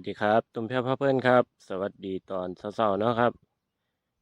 วัสดีครับ ตุ้มแพ้พ่อเพื่อนครับ สวัสดีตอนเช้าๆเนาะครับ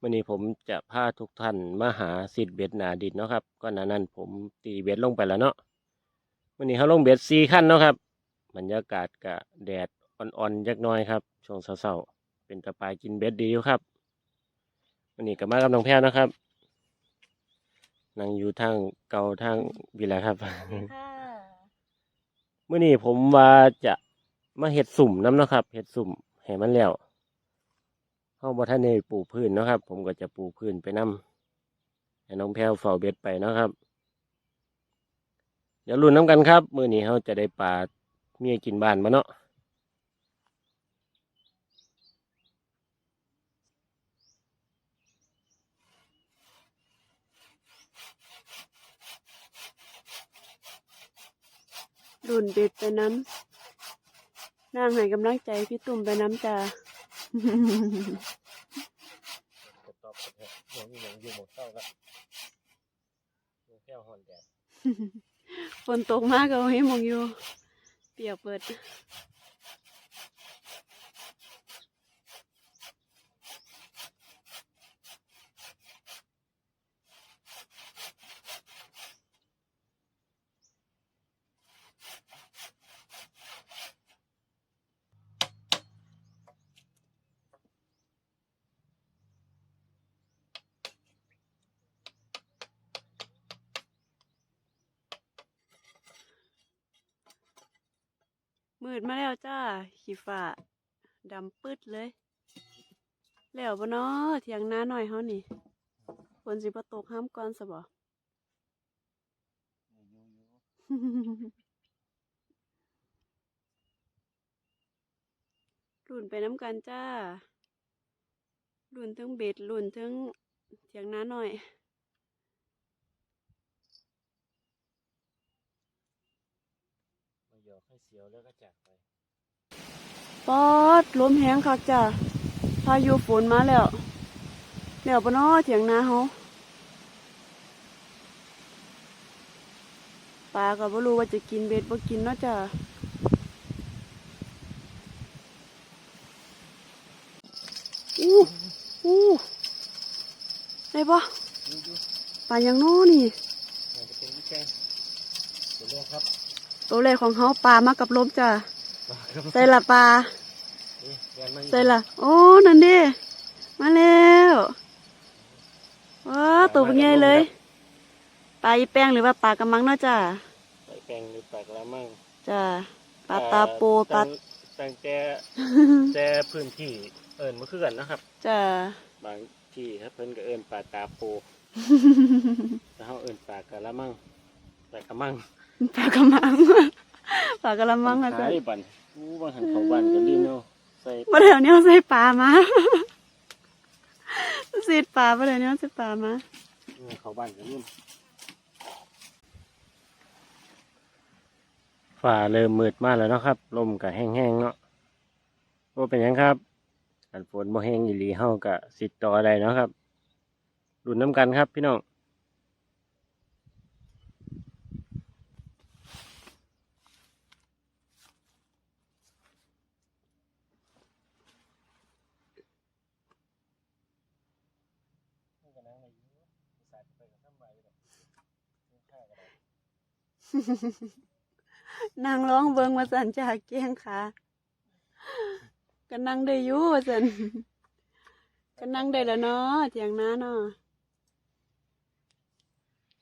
วันนี้ผมจะพาทุกท่านมาหาสิทธิ์เบ็ดหนาดินเนาะครับก่อนหน้านั้นผมตีเบ็ดลงไปแล้วเนาะวันนี้เขาลงเบ็ดสี่ขั้นเนาะครับบรรยากาศกะแดดอ่อนๆยักหน้อยครับ ช่วงเช้าๆเป็นตะปายกินเบ็ดดีอยู่ครับวันนี้ก็มากับน้องแพ้วนะครับนั่งอยู่ทางเก่าทางวิไลครับค่ะเมื่อนี้ผมว่าจะ มาเห็ดสุ่มน้ำนะครับเห็ดสุ่มให้มันแล้วเข้าบ่ท่านในปลูกพืชเนะครับ ผมก็จะปลูกพืชไปน้ำให้น้องแพรวเฝ้าเบ็ดไปนะครับ เดี๋ยวรุ่นน้ำกันครับ มื่อนี้เขาจะได้ปลาเมียกินบ้านมาเนาะรุ่นเบ็ดไปน้ำ นางให้กำลังใจพี่ตุ่มไปน้ำจ้าตอบเหยังยังอยู่หมดเศร้าครับแพรวหอนแดดฝนตกมากเอาให้มองอยู่ เปียกเปิด มืดมาแล้วจ้าขี้ฟ้าดำปืดเลย แล้วบ่เนาะเถียงน้าหน่อยเฮานี่ฝนสิบ่ตกห้ามก่อนซะบ่รุ่นไปน้ำกันจ้ารุ่นทั้งเบ็ดรุ่นทั้งเถียงน้าหน่อย มาหยอกให้เสียวแล้วก็จากไปปอดลมแห้งคักจ้ะพายุฝนมาแล้วแล้วปะเนาะเถียงนาเฮาปลาก็บ่รู้ว่าจะกินเบ็ดบ่กินเนาะจ้ะอู้อู้ได้ปะปลายังโน้นี่มันจะเป็นวิจัยเดี๋ยวเรียกครับ ตัวแรกของเฮาปลามากับลมจ้ะใส่ละปลานี่เรียนมาอยู่ใส่ละโอ้นั่นดิมาแล้วว้าตัวเป็นไงเลยปลาอีแป้งหรือว่าปลากระมังเนาะจ้าใส่แปลงหรือปลากระมังจ้าปลาตาโปปลาตั้งตั้งแต่แต่พื้นที่เอิญมาคือกันนะครับจ้าบางที่ครับเพิ่นก็เอิญปลาตาโปแล้วเขาเอิญปลากระมังปลากระมัง ปลากระมังปลากระมังนะจ้าขายบันอู้บางหันเขาบ้านก็รีโนใส่มาเดี๋ยวนี้เอาใส่ปลามาสีดปลามาเดี๋ยวนี้เอาใส่ปลามาเขาบ้านก็รีฝ่าเริ่มมืดมากแล้วเนาะครับ ลมก็แห้งๆเนาะว่าเป็นหยังครับอันฝนบ่แห้งอีหลีเฮาก็สิต่อได้เนาะครับรุนน้ำกันครับพี่น้อง นางร้องเบิงมาสันจากเกียงขาก็นั่งได้อยู่ว่าสันก็นั่งได้แล้วเนาะเถียงน้าเนาะ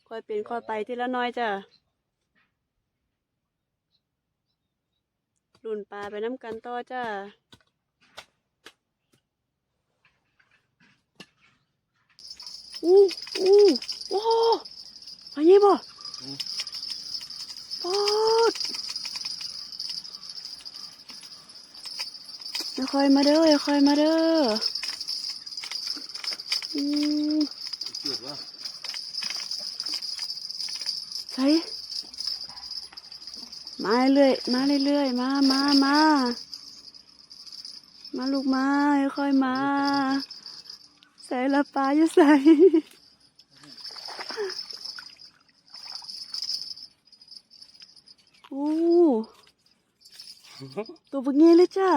ค่อยเป็นค่อยไปทีละน้อยจ้ะรุ่นปลาไปน้ำกันต่อจ้าอู้อู้โอ้ไปยี่บ่ ปอดอย่าคอยมาเด้ออย่าคอยมาเด้ออืมใส่มาเรื่อยมาเรื่อยๆมามามามาลูกมาค่อยๆมา ใส่ละปลาอยู่ใส่ โอ้ ตัวเป็นไงเลยจ้า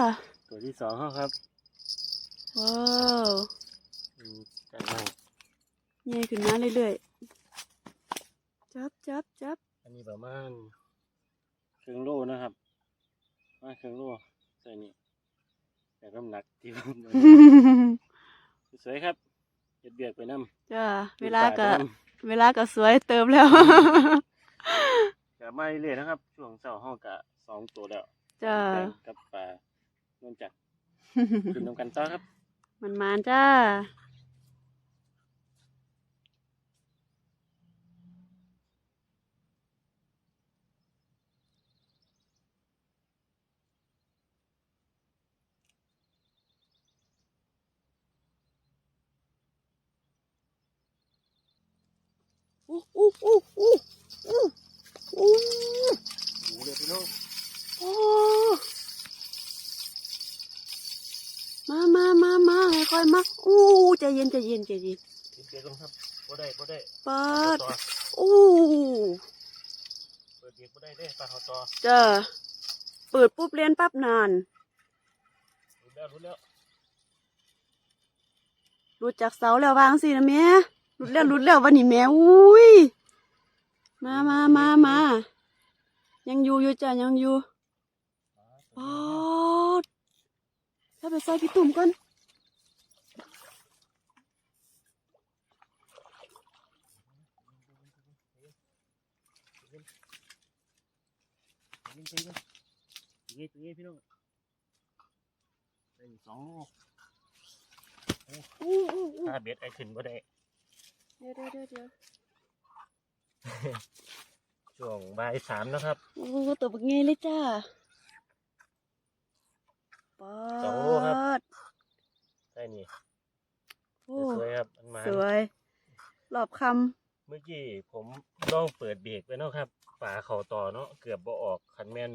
ตัวที่สองเขาครับว้าวอืมจังนั่งใหญ่ขึ้นมาเรื่อยๆจับจับจับอันนี้ประมาณครึ่งโลนะครับประมาณครึ่งโลใส่นี่แต่น้ำหนักที่ผมสวยครับเฮ็ดเบียกไปน้ำจ้าเวลาก็ดูตไปนเวลาก็สวยเติมแล้วำก็มาเรื่อยๆนะครับ ช่วงเช้าห้องกะสองตัวแล้ว จ้าแดงกับปลานวลจักรขึ้นนำกันต่อครับ มันมานจ้าอู้อู้อู้อู้อู้อู้หมูเลยพี่น้อง โอ้มามามามาค่อยๆมาอู้ใจเย็นใจเย็นใจเย็นติดเบียกลงครับบ่ได้บ่ได้เปิดต่ออู้เปิดเบียกบ่ได้เด้ปลาเขาต่อจ้าเปิดปุ๊บเรียนปั๊บนานรู้แล้วรู้แล้วรุดจากเสาแล้ววางสินะแม่รุดแล้วรุดแล้ววันนี้แม่อุ้ย มามามามายังอยู่อยู่จ้ะยังอยู่ ปอดถ้าไปใส่พี่ตุ่มก่อนยิงยิงยิงยิงพี่น้องได้อยู่สองโลอู้อู้อู้ถ้าเบ็ดไอ้ขึ้นบ่ได้เดี๋ยวเดี๋ยวเดี๋ยวเดี๋ยวช่วงบ่ายสามนะครับ โอ้ตัวบักเงี้ยเลยจ้า ปอสองโลครับดได้นี่โอ้สวยครับมันมาสวยหลอบคเมื่อกี้ผมลองเปิดเบรกไว้เนาะครับฝาเข่าต่อเนาะเกือบบ่ออกคันแมน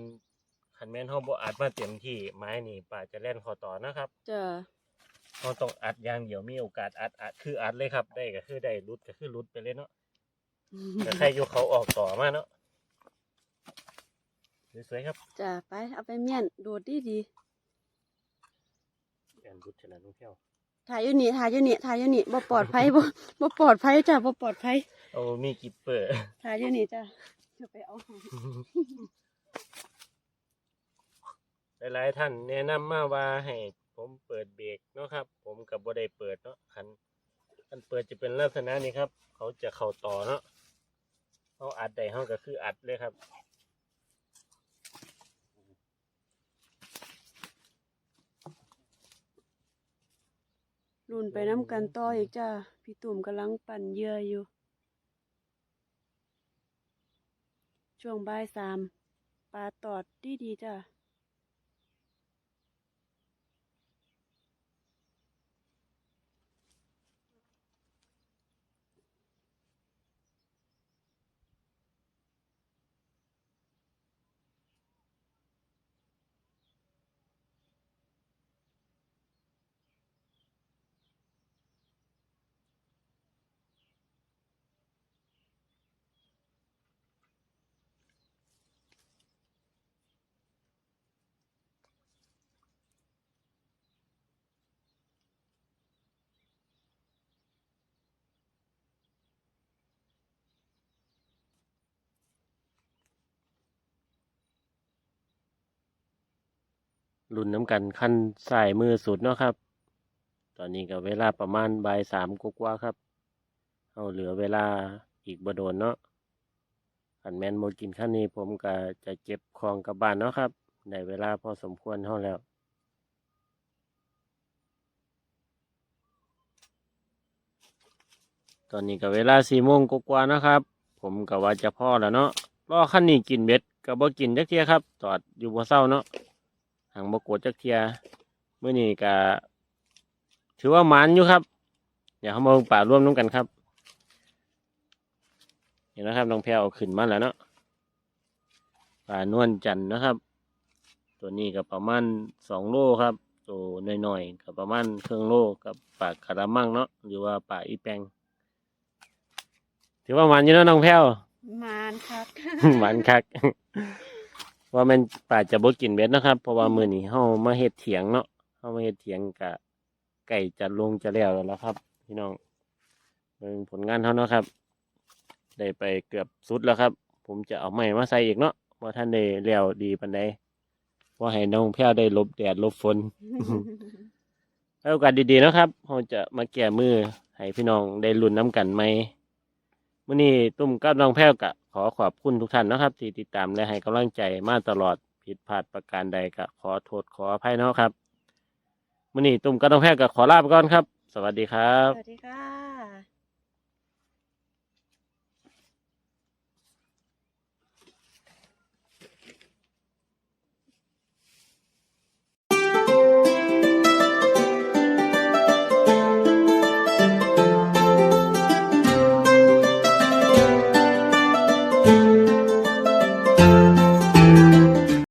คันแมนเฮาบ่อัดมาเต็มที่ไม้นี่ป่าจะแล่นเข่าต่อนะครับำจ้าเฮาต้องอัดอย่างเดียวมีโอกาสอัดอัดคืออัดเลยครับ ได้ก็คือได้รุดก็คือรุดไปเลยเนาะ แต่ใครอยู่เขาออกต่อมาเนาะสวยๆครับ จ้าไปเอาไปเมียนโดดดีดี แอนรุดชนะน้องเที่ยวๆถ่ายอยู่นี่ถ่ายอยู่นี่ถ่ายอยู่นี่บ่ปลอดภัยบ่บ่ปลอดภัยจ้าบ่ปลอดภัยเอามีกิปเปอร์ถ่ายอยู่นี่จ้าเดี๋ยวไปเอาให้หลายๆท่านแนะนำมาว่าให้ผมเปิดเบรกเนาะครับ ผมกับบ่ได้เปิดเนาะคันคันเปิดจะเป็นลักษณะนี้ครับ เขาจะเข้าต่อเนาะเขาอัดได้เขาก็คืออัดเลยครับ รุ่นไปน้ำกันต่ออีกจ้า พี่ตุ่มกำลังปั่นเยื่ออยู่ ช่วงบ่ายสามปลาตอดดีดีจ้า รุ่นน้ำกันขั้นสายมือสุดเนาะครับ ตอนนี้ก็เวลาประมาณบ่ายสามกว่าครับ เอาเหลือเวลาอีกบ่โดนเนาะขันแมนโมกินขั้นนี้ผมก็จะเก็บของกลับบ้านเนาะครับได้เวลาพอสมควรเท่าแล้วตอนนี้ก็เวลาสี่โมงกว่านะครับ ผมก็ว่าจะพ่อแล้วเนาะรอขั้นนี้กินเบ็ดก็บ่กินจักเทียครับจอดอยู่บ่เศร้าเนาะ หางบ่กดจักเทียมื้อนี้ก็ถือว่าหมันอยู่ครับเดี๋ยวเขามาเบิ่งป่าร่วมน้ำกันครับ เห็นนะครับน้องแพรเอาขึ้นมาแล้วเนาะป่านวลจันทร์นะครับ ตัวนี้ก็ประมาณสองโลครับ ตัวน้อยๆก็ประมาณครึ่งโลกับปลาคารามังเนาะหรือว่าปลาอีแปงถือว่ามันอยู่เนาะน้องแพรวมานครับมันคัก ว่ามันป่าจะบ่กินเบ็ดนะครับ เพราะว่ามือนี้เฮามาเฮ็ดเถียงเนาะเข้ามาเฮ็ดเถียงกะไก่จะลงจะแล้วแล้วครับ พี่น้องเบิ่งผลงานเขาเนาะครับ ได้ไปเกือบสุดแล้วครับ ผมจะเอาไม้มาใส่อีกเนาะว่าท่านได้แล้วดีปันใดว่าให้น้องแพ้วได้ลบแดดลบฝนให้โอกาสดีๆนะครับเราจะมาแก้มือให้พี่น้องได้ลุ้นน้ำกันไหมมื่อนี้ตุ้มกับน้องแพ้วกะ ขอขอบคุณทุกท่านนะครับ ที่ติดตามและให้กำลังใจมาตลอดผิดพลาดประการใดก็ขอโทษขออภัยนะครับมื่อนี้ตุ้มกับน้องแพ้วกะขอลาไปก่อนครับ สวัสดีครับ สวัสดีค่ะ